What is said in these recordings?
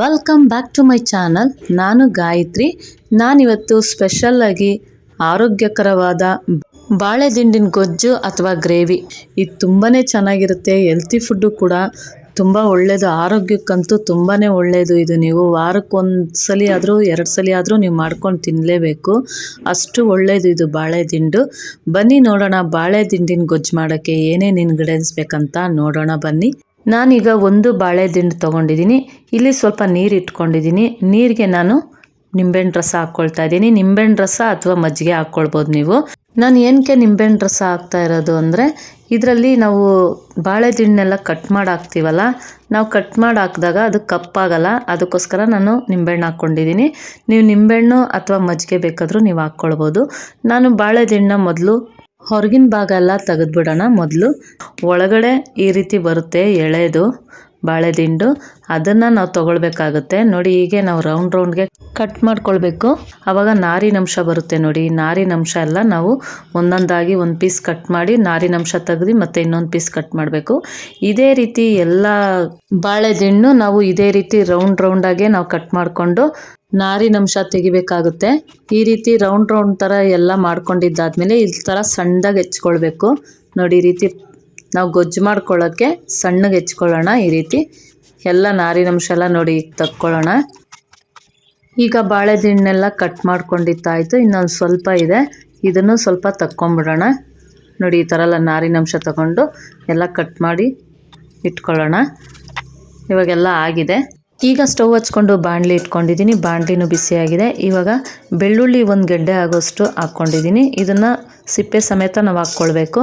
Welcome back to my channel ನಾನು ಗಾಯತ್ರಿ. ನಾನಿವತ್ತು ಸ್ಪೆಷಲ್ಲಾಗಿ ಆರೋಗ್ಯಕರವಾದ ಬಾಳೆದಿಂಡಿನ ಗೊಜ್ಜು ಅಥವಾ ಗ್ರೇವಿ. ಇದು ತುಂಬಾ ಚೆನ್ನಾಗಿರುತ್ತೆ. ಹೆಲ್ತಿ ಫುಡ್ಡು ಕೂಡ ತುಂಬ ಒಳ್ಳೆಯದು ಆರೋಗ್ಯಕ್ಕಂತೂ ತುಂಬಾ ಒಳ್ಳೆಯದು ಇದು ನೀವು ವಾರಕ್ಕೊಂದು ಸಲ ಆದರೂ ಎರಡು ಸಲ ಆದರೂ ನೀವು ಮಾಡ್ಕೊಂಡು ತಿನ್ನಲೇಬೇಕು ಅಷ್ಟು ಒಳ್ಳೆಯದು ಇದು ಬಾಳೆದಿಂಡು. ಬನ್ನಿ ನೋಡೋಣ ಬಾಳೆದಿಂಡಿನ ಗೊಜ್ಜು ಮಾಡೋಕ್ಕೆ ಏನೇನು ಇಂಗ್ರೀಡಿಯೆಂಟ್ಸ್ ಬೇಕಂತ ನೋಡೋಣ ಬನ್ನಿ. ನಾನೀಗ ಒಂದು ಬಾಳೆ ದಿಂಡು ತೊಗೊಂಡಿದ್ದೀನಿ. ಇಲ್ಲಿ ಸ್ವಲ್ಪ ನೀರು ಇಟ್ಕೊಂಡಿದ್ದೀನಿ. ನೀರಿಗೆ ನಾನು ನಿಂಬೆಹಣ್ಣು ರಸ ಹಾಕ್ಕೊಳ್ತಾ ಇದ್ದೀನಿ. ನಿಂಬೆಹಣ್ಣು ರಸ ಅಥವಾ ಮಜ್ಜಿಗೆ ಹಾಕ್ಕೊಳ್ಬೋದು ನೀವು. ನಾನು ಏನಕ್ಕೆ ನಿಂಬೆಹಣ್ಣು ರಸ ಹಾಕ್ತಾ ಇರೋದು ಅಂದರೆ, ಇದರಲ್ಲಿ ನಾವು ಬಾಳೆ ದಿಂಡನ್ನೆಲ್ಲ ಕಟ್ ಮಾಡಿ ಹಾಕ್ತೀವಲ್ಲ, ನಾವು ಕಟ್ ಮಾಡಿ ಹಾಕಿದಾಗ ಅದು ಕಪ್ಪಾಗಲ್ಲ. ಅದಕ್ಕೋಸ್ಕರ ನಾನು ನಿಂಬೆಹಣ್ಣು ಹಾಕ್ಕೊಂಡಿದ್ದೀನಿ ನೀವು ನಿಂಬೆಹಣ್ಣು ಅಥವಾ ಮಜ್ಜಿಗೆ ಬೇಕಾದರೂ ನೀವು ಹಾಕ್ಕೊಳ್ಬೋದು ನಾನು ಬಾಳೆ ದಿಂಡನ್ನ ಮೊದಲು ಹೊರಗಿನ ಭಾಗ ಎಲ್ಲ ತೆಗೆದ್ಬಿಡೋಣ ಮೊದಲು. ಒಳಗಡೆ ಈ ರೀತಿ ಬರುತ್ತೆ ಎಳೆದು, ಬಾಳೆದಿಂಡು. ಅದನ್ನು ನಾವು ತೊಗೊಳ್ಬೇಕಾಗುತ್ತೆ. ನೋಡಿ ಹೀಗೆ ನಾವು ರೌಂಡ್ ರೌಂಡ್ಗೆ ಕಟ್ ಮಾಡ್ಕೊಳ್ಬೇಕು. ಆವಾಗ ನಾರಿನಂಶ ಬರುತ್ತೆ ನೋಡಿ. ನಾರಿನಂಶ ಎಲ್ಲ ನಾವು ಒಂದೊಂದಾಗಿ ಒಂದು ಪೀಸ್ ಕಟ್ ಮಾಡಿ ನಾರಿನಂಶ ತೆಗೆದು ಮತ್ತೆ ಇನ್ನೊಂದು ಪೀಸ್ ಕಟ್ ಮಾಡಬೇಕು. ಇದೇ ರೀತಿ ಎಲ್ಲ ಬಾಳೆ ದಿಂಡು ನಾವು ಇದೇ ರೀತಿ ರೌಂಡ್ ರೌಂಡಾಗೆ ನಾವು ಕಟ್ ಮಾಡಿಕೊಂಡು ನಾರಿನಂಶ ತೆಗಿಬೇಕಾಗುತ್ತೆ. ಈ ರೀತಿ ರೌಂಡ್ ರೌಂಡ್ ಥರ ಎಲ್ಲ ಮಾಡ್ಕೊಂಡಿದ್ದಾದ್ಮೇಲೆ ಈ ಥರ ಸಣ್ಣದಾಗಿ ಹೆಚ್ಕೊಳ್ಬೇಕು. ನೋಡಿ, ಈ ರೀತಿ ನಾವು ಗೊಜ್ಜು ಮಾಡ್ಕೊಳ್ಳೋಕ್ಕೆ ಸಣ್ಣಗೆ ಹೆಚ್ಕೊಳ್ಳೋಣ. ಈ ರೀತಿ ಎಲ್ಲ ನಾರಿನಂಶ ಎಲ್ಲ ನೋಡಿ ತಕ್ಕೊಳ್ಳೋಣ. ಈಗ ಬಾಳೆದಿಣ್ಣೆಲ್ಲ ಕಟ್ ಮಾಡ್ಕೊಂಡಿತ್ತಾಯಿತು ಇನ್ನೊಂದು ಸ್ವಲ್ಪ ಇದೆ. ಇದನ್ನು ಸ್ವಲ್ಪ ತಕ್ಕೊಂಬಿಡೋಣ. ನೋಡಿ, ಈ ಥರ ಎಲ್ಲ ನಾರಿನಂಶ ತಗೊಂಡು ಎಲ್ಲ ಕಟ್ ಮಾಡಿ ಇಟ್ಕೊಳ್ಳೋಣ. ಇವಾಗೆಲ್ಲ ಆಗಿದೆ. ಈಗ ಸ್ಟವ್ ಹಚ್ಕೊಂಡು ಬಾಣಲಿ ಇಟ್ಕೊಂಡಿದ್ದೀನಿ. ಬಾಣಲಿನೂ ಬಿಸಿಯಾಗಿದೆ. ಇವಾಗ ಬೆಳ್ಳುಳ್ಳಿ ಒಂದು ಗೆಡ್ಡೆ ಆಗೋಷ್ಟು ಹಾಕ್ಕೊಂಡಿದ್ದೀನಿ. ಇದನ್ನು ಸಿಪ್ಪೆ ಸಮೇತ ನಾವು ಹಾಕ್ಕೊಳ್ಬೇಕು.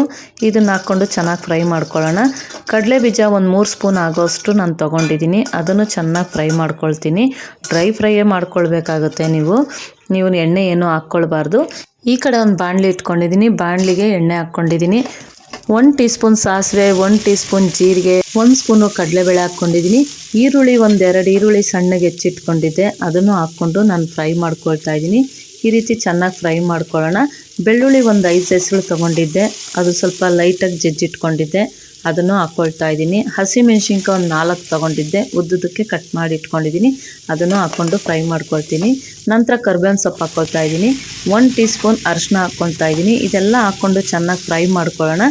ಇದನ್ನು ಹಾಕ್ಕೊಂಡು ಚೆನ್ನಾಗಿ ಫ್ರೈ ಮಾಡ್ಕೊಳ್ಳೋಣ. ಕಡಲೆ ಬೀಜ ಒಂದು ಮೂರು ಸ್ಪೂನ್ ಆಗೋಷ್ಟು ನಾನು ತೊಗೊಂಡಿದ್ದೀನಿ. ಅದನ್ನು ಚೆನ್ನಾಗಿ ಫ್ರೈ ಮಾಡ್ಕೊಳ್ತೀನಿ. ಡ್ರೈ ಫ್ರೈಯೇ ಮಾಡ್ಕೊಳ್ಬೇಕಾಗುತ್ತೆ ನೀವು. ನೀವು ಎಣ್ಣೆ ಏನೂ ಹಾಕ್ಕೊಳ್ಬಾರ್ದು. ಈ ಕಡೆ ಒಂದು ಬಾಣಲಿ ಇಟ್ಕೊಂಡಿದ್ದೀನಿ. ಬಾಣಲಿಗೆ ಎಣ್ಣೆ ಹಾಕ್ಕೊಂಡಿದ್ದೀನಿ. ಒನ್ ಟೀ ಸ್ಪೂನ್ ಸಾಸಿವೆ, ಒಂದು ಟೀ ಸ್ಪೂನ್ ಜೀರಿಗೆ, ಒಂದು ಸ್ಪೂನು ಕಡಲೆಬೇಳೆ ಹಾಕ್ಕೊಂಡಿದ್ದೀನಿ. ಈರುಳ್ಳಿ ಒಂದೆರಡು ಈರುಳ್ಳಿ ಸಣ್ಣಗೆ ಹೆಚ್ಚಿಟ್ಕೊಂಡಿದ್ದೆ. ಅದನ್ನು ಹಾಕ್ಕೊಂಡು ನಾನು ಫ್ರೈ ಮಾಡ್ಕೊಳ್ತಾ ಇದ್ದೀನಿ. ಈ ರೀತಿ ಚೆನ್ನಾಗಿ ಫ್ರೈ ಮಾಡ್ಕೊಳ್ಳೋಣ. ಬೆಳ್ಳುಳ್ಳಿ ಒಂದು ಐದು ಹೆಸರು ತೊಗೊಂಡಿದ್ದೆ. ಅದು ಸ್ವಲ್ಪ ಲೈಟಾಗಿ ಜಜ್ಜಿಟ್ಕೊಂಡಿದ್ದೆ. ಅದನ್ನು ಹಾಕ್ಕೊಳ್ತಾ ಇದ್ದೀನಿ. ಹಸಿಮೆಣ್ಸಿನ್ಕಾಯಿ ಒಂದು ನಾಲ್ಕು ತೊಗೊಂಡಿದ್ದೆ. ಉದ್ದುದಕ್ಕೆ ಕಟ್ ಮಾಡಿ ಇಟ್ಕೊಂಡಿದ್ದೀನಿ. ಅದನ್ನು ಹಾಕ್ಕೊಂಡು ಫ್ರೈ ಮಾಡ್ಕೊಳ್ತೀನಿ. ನಂತರ ಕರ್ಬೇವಿನ ಸೊಪ್ಪು ಹಾಕ್ಕೊಳ್ತಾ ಇದ್ದೀನಿ. ಒನ್ ಟೀ ಸ್ಪೂನ್ ಅರಿಶಿನ ಹಾಕ್ಕೊಳ್ತಾ ಇದ್ದೀನಿ. ಇದೆಲ್ಲ ಹಾಕ್ಕೊಂಡು ಚೆನ್ನಾಗಿ ಫ್ರೈ ಮಾಡ್ಕೊಳ್ಳೋಣ.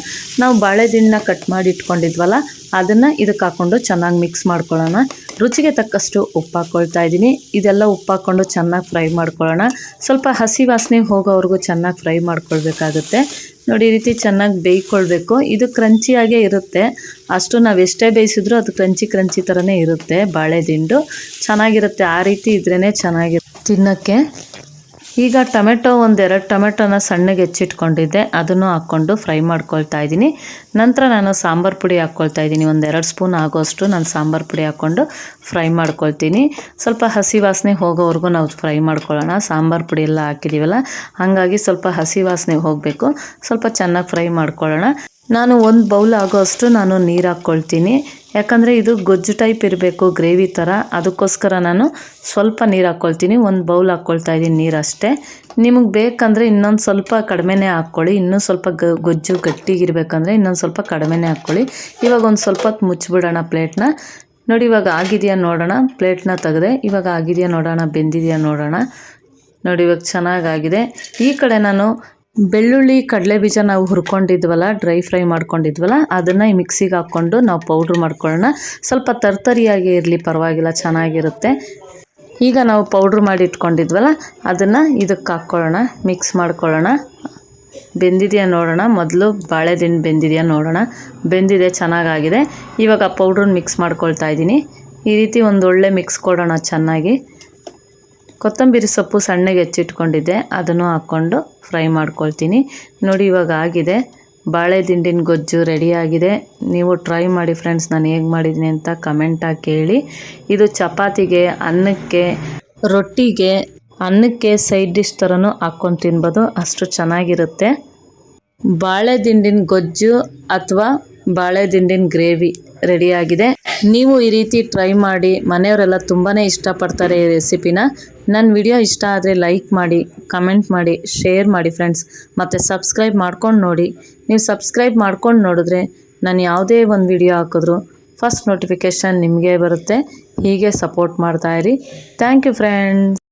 ನಾವು ಬಾಳೆದಿಣ್ಣ ಕಟ್ ಮಾಡಿ ಇಟ್ಕೊಂಡಿದ್ವಲ್ಲ, ಅದನ್ನು ಇದಕ್ಕೆ ಹಾಕ್ಕೊಂಡು ಚೆನ್ನಾಗಿ ಮಿಕ್ಸ್ ಮಾಡ್ಕೊಳ್ಳೋಣ. ರುಚಿಗೆ ತಕ್ಕಷ್ಟು ಉಪ್ಪು ಹಾಕ್ಕೊಳ್ತಾ ಇದ್ದೀನಿ. ಇದೆಲ್ಲ ಉಪ್ಪು ಹಾಕ್ಕೊಂಡು ಚೆನ್ನಾಗಿ ಫ್ರೈ ಮಾಡ್ಕೊಳ್ಳೋಣ. ಸ್ವಲ್ಪ ಹಸಿ ವಾಸನೆ ಹೋಗೋವರೆಗೂ ಚೆನ್ನಾಗಿ ಫ್ರೈ ಮಾಡ್ಕೊಳ್ಬೇಕಾಗುತ್ತೆ. ನೋಡಿ, ಈ ರೀತಿ ಚೆನ್ನಾಗಿ ಬೇಯ್ಕೊಳ್ಬೇಕು. ಇದು ಕ್ರಂಚಿಯಾಗೇ ಇರುತ್ತೆ. ಅಷ್ಟು ನಾವು ಎಷ್ಟೇ ಬೇಯಿಸಿದ್ರೂ ಅದು ಕ್ರಂಚಿ ಕ್ರಂಚಿ ಥರನೇ ಇರುತ್ತೆ ಬಾಳೆ ದಿಂಡು ಚೆನ್ನಾಗಿರುತ್ತೆ. ಆ ರೀತಿ ಇದ್ರೇ ಚೆನ್ನಾಗಿ ತಿನ್ನೋಕ್ಕೆ ಈಗ ಟೊಮೆಟೊ ಒಂದೆರಡು ಟೊಮೆಟೊನ ಸಣ್ಣಗೆ ಹೆಚ್ಚಿಟ್ಕೊಂಡಿದ್ದೆ. ಅದನ್ನು ಹಾಕ್ಕೊಂಡು ಫ್ರೈ ಮಾಡ್ಕೊಳ್ತಾ ಇದ್ದೀನಿ. ನಂತರ ನಾನು ಸಾಂಬಾರು ಪುಡಿ ಹಾಕ್ಕೊಳ್ತಾ ಇದ್ದೀನಿ. ಒಂದೆರಡು ಸ್ಪೂನ್ ಆಗೋಷ್ಟು ನಾನು ಸಾಂಬಾರು ಪುಡಿ ಹಾಕ್ಕೊಂಡು ಫ್ರೈ ಮಾಡ್ಕೊಳ್ತೀನಿ. ಸ್ವಲ್ಪ ಹಸಿ ವಾಸನೆ ಹೋಗೋವರೆಗೂ ನಾವು ಫ್ರೈ ಮಾಡ್ಕೊಳ್ಳೋಣ. ಸಾಂಬಾರು ಪುಡಿ ಎಲ್ಲ ಹಾಕಿದ್ದೀವಲ್ಲ ಹಾಗಾಗಿ ಸ್ವಲ್ಪ ಹಸಿ ವಾಸನೆ ಹೋಗಬೇಕು. ಸ್ವಲ್ಪ ಚೆನ್ನಾಗಿ ಫ್ರೈ ಮಾಡ್ಕೊಳ್ಳೋಣ. ನಾನು ಒಂದು ಬೌಲ್ ಆಗೋಷ್ಟು ನಾನು ನೀರು ಹಾಕ್ಕೊಳ್ತೀನಿ. ಯಾಕಂದರೆ ಇದು ಗೊಜ್ಜು ಟೈಪ್ ಇರಬೇಕು ಗ್ರೇವಿ ಥರ ಅದಕ್ಕೋಸ್ಕರ ನಾನು ಸ್ವಲ್ಪ ನೀರು ಹಾಕ್ಕೊಳ್ತೀನಿ ಒಂದು ಬೌಲ್ ಹಾಕ್ಕೊಳ್ತಾ ಇದ್ದೀನಿ ನೀರು ಅಷ್ಟೇ. ನಿಮಗೆ ಬೇಕಂದರೆ ಇನ್ನೊಂದು ಸ್ವಲ್ಪ ಕಡಿಮೆನೇ ಹಾಕ್ಕೊಳ್ಳಿ ಇನ್ನೂ ಸ್ವಲ್ಪ ಗ, ಗೊಜ್ಜು ಗಟ್ಟಿಗಿರ್ಬೇಕಂದ್ರೆ ಇನ್ನೊಂದು ಸ್ವಲ್ಪ ಕಡಿಮೆನೇ ಹಾಕ್ಕೊಳ್ಳಿ ಇವಾಗ ಒಂದು ಸ್ವಲ್ಪ ಹೊತ್ತು ಮುಚ್ಚಿಬಿಡೋಣ ಪ್ಲೇಟ್ನ ನೋಡಿ, ಇವಾಗ ಆಗಿದೆಯಾ ನೋಡೋಣ. ಪ್ಲೇಟ್ನ ತೆಗೆದೆ. ಇವಾಗ ಆಗಿದೆಯಾ ನೋಡೋಣ. ಬೆಂದಿದೆಯಾ ನೋಡೋಣ. ನೋಡಿ, ಇವಾಗ ಚೆನ್ನಾಗಾಗಿದೆ. ಈ ಕಡೆ ನಾನು ಬೆಳ್ಳುಳ್ಳಿ, ಕಡಲೆ ಬೀಜ ನಾವು ಹುರ್ಕೊಂಡಿದ್ವಲ್ಲ ಡ್ರೈ ಫ್ರೈ ಮಾಡ್ಕೊಂಡಿದ್ವಲ್ಲ, ಅದನ್ನು ಈ ಮಿಕ್ಸಿಗೆ ಹಾಕ್ಕೊಂಡು ನಾವು ಪೌಡ್ರ್ ಮಾಡ್ಕೊಳ್ಳೋಣ. ಸ್ವಲ್ಪ ತರ್ತರಿಯಾಗಿ ಇರಲಿ, ಪರವಾಗಿಲ್ಲ, ಚೆನ್ನಾಗಿರುತ್ತೆ. ಈಗ ನಾವು ಪೌಡ್ರ್ ಮಾಡಿ ಇಟ್ಕೊಂಡಿದ್ವಲ್ಲ, ಅದನ್ನು ಇದಕ್ಕೆ ಹಾಕ್ಕೊಳ್ಳೋಣ ಮಿಕ್ಸ್ ಮಾಡ್ಕೊಳ್ಳೋಣ. ಬೆಂದಿದೆಯಾ ನೋಡೋಣ, ಮೊದಲು ಬಾಳೆದಿನ್ ಬೆಂದಿದೆಯಾ ನೋಡೋಣ. ಬೆಂದಿದೆ, ಚೆನ್ನಾಗಾಗಿದೆ. ಇವಾಗ ಪೌಡ್ರನ್ನ ಮಿಕ್ಸ್ ಮಾಡ್ಕೊಳ್ತಾ ಇದ್ದೀನಿ. ಈ ರೀತಿ ಒಂದು ಒಳ್ಳೆ ಮಿಕ್ಸ್ ಕೊಡೋಣ ಚೆನ್ನಾಗಿ. ಕೊತ್ತಂಬರಿ ಸೊಪ್ಪು ಸಣ್ಣಗೆ ಹೆಚ್ಚಿಟ್ಕೊಂಡಿದ್ದೆ, ಅದನ್ನು ಹಾಕ್ಕೊಂಡು ಫ್ರೈ ಮಾಡ್ಕೊಳ್ತೀನಿ. ನೋಡಿ, ಇವಾಗ ಆಗಿದೆ. ಬಾಳೆ ದಿಂಡಿನ ಗೊಜ್ಜು ರೆಡಿಯಾಗಿದೆ ನೀವು ಟ್ರೈ ಮಾಡಿ ಫ್ರೆಂಡ್ಸ್ ನಾನು ಹೇಗೆ ಮಾಡಿದ್ದೀನಿ ಅಂತ ಕಮೆಂಟಾಗಿ ಕೇಳಿ. ಇದು ಚಪಾತಿಗೆ, ಅನ್ನಕ್ಕೆ, ರೊಟ್ಟಿಗೆ, ಅನ್ನಕ್ಕೆ ಸೈಡ್ ಡಿಶ್ ಥರನೂ ಹಾಕ್ಕೊಂಡು ತಿನ್ಬೋದು. ಅಷ್ಟು ಚೆನ್ನಾಗಿರುತ್ತೆ. ಬಾಳೆ ದಿಂಡಿನ ಗೊಜ್ಜು ಅಥವಾ ಬಾಳೆ ದಿಂಡಿನ ಗ್ರೇವಿ ರೆಡಿಯಾಗಿದೆ ನೀವು ಈ ರೀತಿ ಟ್ರೈ ಮಾಡಿ, ಮನೆಯವರೆಲ್ಲ ತುಂಬಾ ಇಷ್ಟಪಡ್ತಾರೆ ಈ ರೆಸಿಪಿನ ನನ್ನ ವಿಡಿಯೋ ಇಷ್ಟ ಆದರೆ ಲೈಕ್ ಮಾಡಿ ಕಮೆಂಟ್ ಮಾಡಿ ಶೇರ್ ಮಾಡಿ ಫ್ರೆಂಡ್ಸ್ ಮತ್ತು ಸಬ್ಸ್ಕ್ರೈಬ್ ಮಾಡ್ಕೊಂಡು ನೋಡಿ. ನೀವು ಸಬ್ಸ್ಕ್ರೈಬ್ ಮಾಡ್ಕೊಂಡು ನೋಡಿದ್ರೆ ನಾನು ಯಾವುದೇ ಒಂದು ವಿಡಿಯೋ ಹಾಕಿದ್ರು ಫಸ್ಟ್ ನೋಟಿಫಿಕೇಷನ್ ನಿಮಗೆ ಬರುತ್ತೆ. ಹೀಗೆ ಸಪೋರ್ಟ್ ಮಾಡ್ತಾ ಇರಿ. Thank you friends